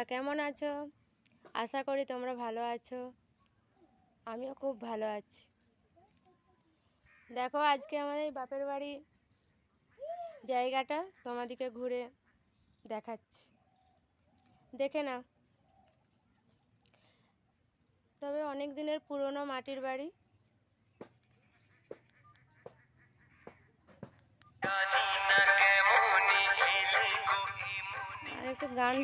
তোমরা কেমন আছো? আশা করি তোমরা ভালো আছো। আমিও খুব ভালো আছি। দেখো আজকে আমাদের এই বাপের বাড়ি জায়গাটা তোমাদেরকে ঘুরে দেখাচ্ছি। দেখে না তবে অনেক দিনের পুরনো মাটির বাড়ি। একটু গান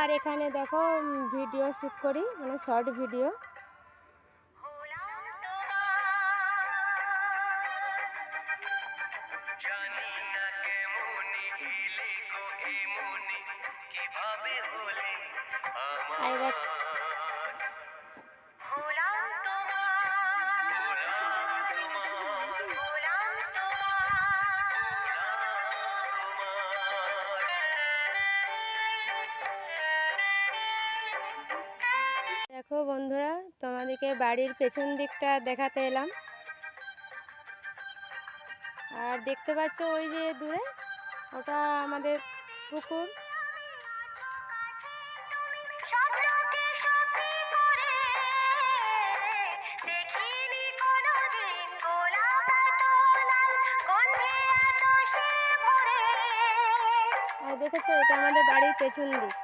আর এখানে দেখো ভিডিও শ্যুট করি মানে শর্ট ভিডিও দেখ বন্ধুরা তোমাদেরকে বাড়ির পেছন দিকটা দেখাতে এলাম। আর দেখতে পাচ্ছ ওই যে দূরে ওটা আমাদের পুকুর? দেখেছ এটা আমাদের বাড়ির পেছন দিক।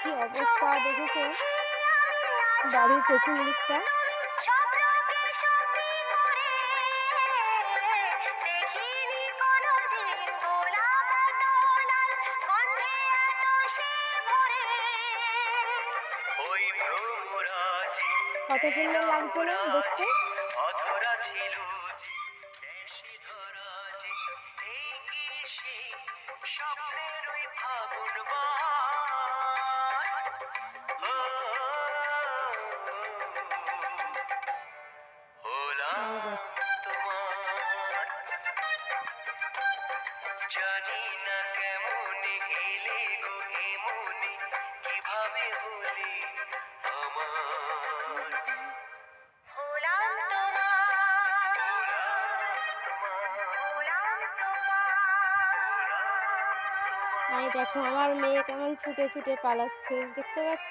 কি অবস্থা দেখেছ? বাড়ির পেছন দিকটা? বাহার? ও, হলাম তোমার জানি না এই দেখো আমার মেয়ে কেমন ছুটে ছুটে পালাচ্ছে দেখতে পাচ্ছ?